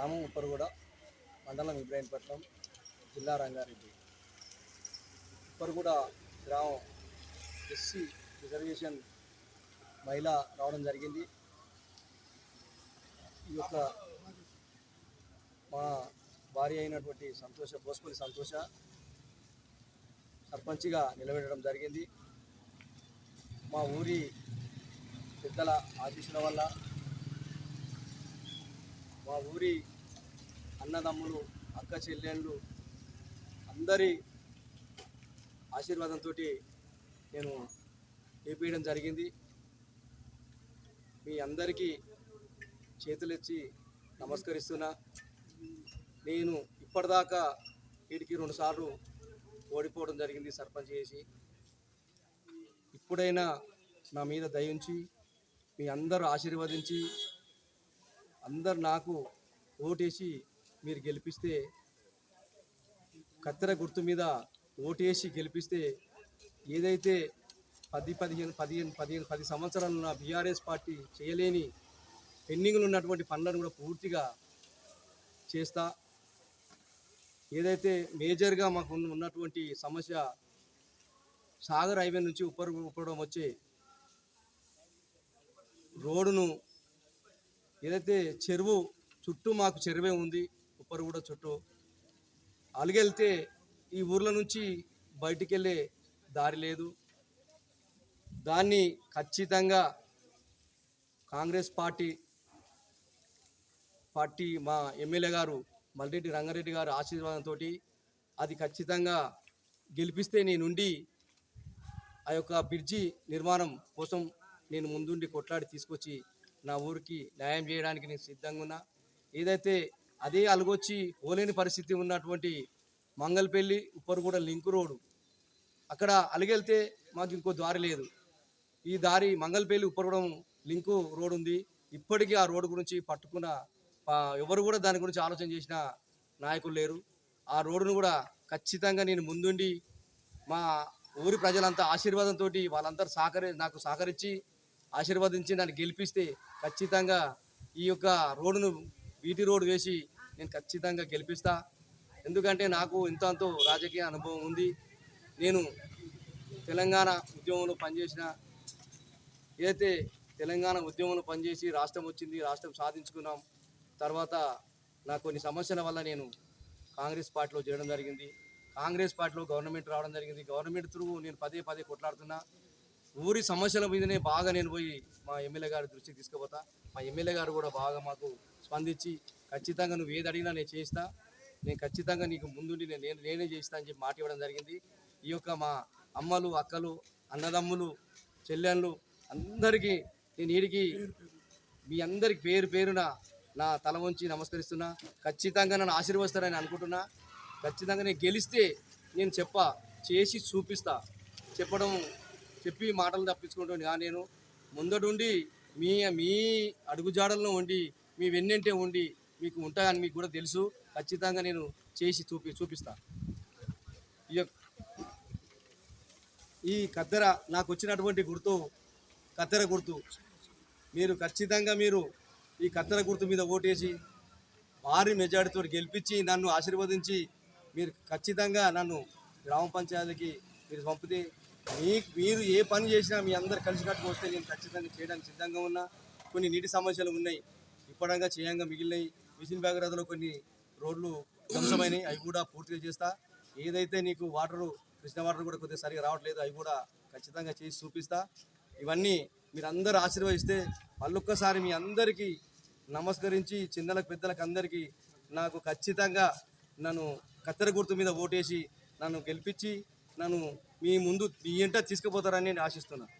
గ్రామం ఉప్పరుగూడ మండలం ఇబ్రాహీంపట్నం జిల్లా రంగారెడ్డి. ఉప్పరుగూడ గ్రామం ఎస్సీ రిజర్వేషన్ మహిళ రావడం జరిగింది. ఈ యొక్క మా భార్య అయినటువంటి సంతోష బోసుపల్లి సంతోష సర్పంచ్గా నిలబెట్టడం జరిగింది. మా ఊరి పెద్దల ఆశీస్సుల వల్ల మా ఊరి అన్నదమ్ములు అక్క చెల్లెళ్ళు అందరి ఆశీర్వాదంతో నేను చేపేయడం జరిగింది. మీ అందరికీ చేతులెచ్చి నమస్కరిస్తున్నా. నేను ఇప్పటిదాకా వీటికి రెండుసార్లు ఓడిపోవడం జరిగింది సర్పంచ్ చేసి. ఇప్పుడైనా నా మీద దయించి మీ అందరూ ఆశీర్వదించి అందరు నాకు ఓటేసి మీరు గెలిపిస్తే కత్తెర గుర్తు మీద ఓటేసి గెలిపిస్తే ఏదైతే పది పదిహేను పదిహేను పదిహేను పది సంవత్సరాలు నా బీఆర్ఎస్ పార్టీ చేయలేని పెండింగ్లు ఉన్నటువంటి పనులను కూడా పూర్తిగా చేస్తా. ఏదైతే మేజర్గా మాకు ఉన్నటువంటి సమస్య సాగర్ హైవే నుంచి ఉపరు ఉపడం వచ్చే రోడ్డును ఏదైతే చెరువు చుట్టూ మాకు చెరువే ఉంది ఉప్పరు కూడా చుట్టూ. అలిగెళ్తే ఈ ఊర్ల నుంచి బయటికి వెళ్ళే దారి లేదు. దాన్ని ఖచ్చితంగా కాంగ్రెస్ పార్టీ పార్టీ మా ఎమ్మెల్యే గారు మల్రెడ్డి రంగారెడ్డి గారు ఆశీర్వాదంతో అది ఖచ్చితంగా గెలిపిస్తే నేనుండి ఆ యొక్క బ్రిడ్జి నిర్మాణం కోసం నేను ముందుండి కొట్లాడి తీసుకొచ్చి నా ఊరికి న్యాయం చేయడానికి నేను సిద్ధంగా ఉన్నా. ఏదైతే అదే అలుగొచ్చి పోలేని పరిస్థితి ఉన్నటువంటి మంగళపల్లి ఉప్పరుగూడ లింక్ రోడ్డు. అక్కడ అలిగెళ్తే మాకు ఇంకో దారి లేదు. ఈ దారి మంగళపల్లి ఉప్పరగూడెం లింకు రోడ్ ఉంది ఇప్పటికీ ఆ రోడ్డు గురించి పట్టుకున్న ఎవరు కూడా దాని గురించి ఆలోచన చేసిన నాయకులు లేరు. ఆ రోడ్డును కూడా ఖచ్చితంగా నేను ముందుండి మా ఊరి ప్రజలంతా ఆశీర్వాదంతో వాళ్ళందరూ సహకరి నాకు సహకరించి ఆశీర్వదించి నన్ను గెలిపిస్తే ఖచ్చితంగా ఈ యొక్క రోడ్డును బీటీ రోడ్ వేసి నేను ఖచ్చితంగా గెలిపిస్తా. ఎందుకంటే నాకు ఇంత అంతో రాజకీయ అనుభవం ఉంది. నేను తెలంగాణ ఉద్యమంలో పనిచేసిన ఏదైతే తెలంగాణ ఉద్యమంలో పనిచేసి రాష్ట్రం వచ్చింది రాష్ట్రం సాధించుకున్నాం తర్వాత నా కొన్ని సమస్యల వల్ల నేను కాంగ్రెస్ పార్టీలో చేరడం జరిగింది. కాంగ్రెస్ పార్టీలో గవర్నమెంట్ రావడం జరిగింది. గవర్నమెంట్ త్రూ నేను పదే పదే కొట్లాడుతున్నా. ఊరి సమస్యల మీదనే బాగా నేను పోయి మా ఎమ్మెల్యే గారి దృష్టికి తీసుకుపోతా. మా ఎమ్మెల్యే గారు కూడా బాగా మాకు స్పందించి ఖచ్చితంగా నువ్వు ఏది అడిగినా నేను చేస్తా నేను ఖచ్చితంగా నీకు ముందుండి నేను నేను- నేనే చేస్తా అని చెప్పి మాట ఇవ్వడం జరిగింది. ఈ యొక్క మా అమ్మలు అక్కలు అన్నదమ్ములు చెల్లెళ్ళు అందరికీ నేను వీడికి మీ అందరికి పేరు పేరున నా తల వంచి నమస్కరిస్తున్నా. ఖచ్చితంగా నన్ను ఆశీర్వదిస్తారని అనుకుంటున్నా. ఖచ్చితంగా నేను గెలిస్తే నేను చెప్ప చేసి చూపిస్తా. చెప్పడం చెప్పి మాటలు తప్పించుకుంటాను కానీ నేను ముందడుండి మీ మీ అడుగుజాడల్లో ఉండి మీ వెన్నంటే ఉండి మీకు ఉంటాయని మీకు కూడా తెలుసు. ఖచ్చితంగా నేను చేసి చూపి చూపిస్తాను ఈ యొక్క ఈ కత్తెర నాకు వచ్చినటువంటి గుర్తు కత్తెర గుర్తు. మీరు ఖచ్చితంగా మీరు ఈ కత్తెర గుర్తు మీద ఓటేసి భారీ మెజార్టీతో గెలిపించి నన్ను ఆశీర్వదించి మీరు ఖచ్చితంగా నన్ను గ్రామ పంచాయతీకి మీరు పంపితే మీకు మీరు ఏ పని చేసినా మీ అందరు కలిసి కట్టుకొస్తే నేను ఖచ్చితంగా చేయడానికి సిద్ధంగా ఉన్నా. కొన్ని నీటి సమస్యలు ఉన్నాయి ఇప్పటిగా చేయంగా మిగిలినాయి మిషన్ బ్యాగ్రథలో కొన్ని రోడ్లు ధ్వంసమైనవి అవి కూడా పూర్తిగా చేస్తా. ఏదైతే నీకు వాటరు కృష్ణ వాటర్ కూడా కొద్దిగా సరిగా రావట్లేదు అవి కూడా ఖచ్చితంగా చేసి చూపిస్తా. ఇవన్నీ మీరు అందరూ ఆశీర్వదిస్తే మళ్ళొక్కసారి మీ అందరికీ నమస్కరించి చిన్నలకు పెద్దలకు అందరికీ నాకు ఖచ్చితంగా నన్ను కత్తెర గుర్తు మీద ఓటేసి నన్ను గెలిపించి నన్ను మీ ముందు మీ ఇంట తీసుకుపోతారని నేను ఆశిస్తున్నాను